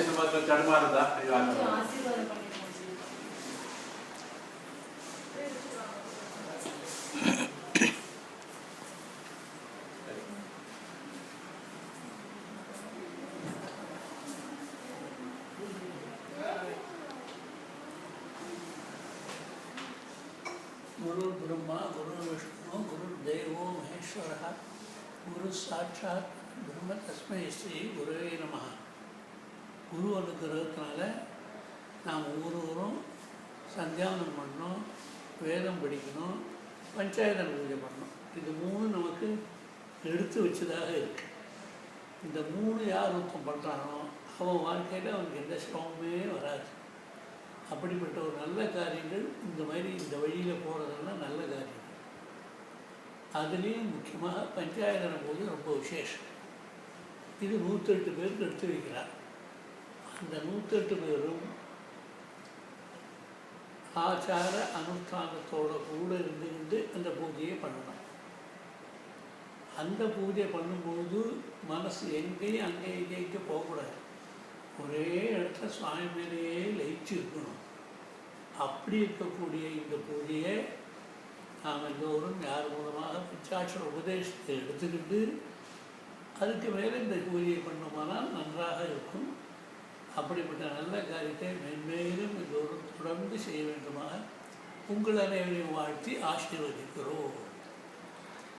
ದೇಶ ಮಾತ್ರ ಚಡಮಾರದ गुरु ब्रह्मा गुरु महेश्वर गुरु साक्षात ब्रह्म तस्म श्री गुरु नमः குரு அனுக்கிறதுனால நாம் ஒவ்வொருவரும் சந்தியாவனம் பண்ணணும் வேதம் படிக்கணும் பஞ்சாயத்தன பூஜை பண்ணணும் இது மூணு நமக்கு எடுத்து வச்சதாக இருக்கு. இந்த மூணு யார் ஒருத்தம் பண்ணுறானோ அவன் வாழ்க்கையில் அவனுக்கு எந்த சிரமமே வராது. அப்படிப்பட்ட ஒரு நல்ல காரியங்கள் இந்த மாதிரி இந்த வழியில் போகிறதெல்லாம் நல்ல காரியங்கள். அதுலேயும் முக்கியமாக பஞ்சாயத்தன பூஜை ரொம்ப விசேஷம். இது நூற்றெட்டு பேருக்கு எடுத்து வைக்கிறார். இந்த நூற்றெட்டு பேரும் ஆச்சார அனுஷ்டானத்தோட கூட இருந்துக்கிட்டு அந்த பூஜையை பண்ணணும். அந்த பூஜை பண்ணும்போது மனசு எங்கேயும் அங்கே இங்கே போகக்கூடாது. ஒரே இடத்துல சுவாமி மேலேயே லயிச்சு இருக்கணும். அப்படி இருக்கக்கூடிய இந்த பூஜையை நாம் எல்லோரும் யார் மூலமாக பிச்சாட்சர உபதேசத்தை எடுத்துக்கிட்டு அதுக்கு மேலே இந்த பூஜையை பண்ணோமானால் நன்றாக இருக்கும். அப்படிப்பட்ட நல்ல காரியத்தை மென்மேலும் தோறும் தொடர்ந்து செய்ய வேண்டுமாக உங்கள் அனைவரையும் வாழ்த்தி ஆசீர்வதிக்கிறோம்.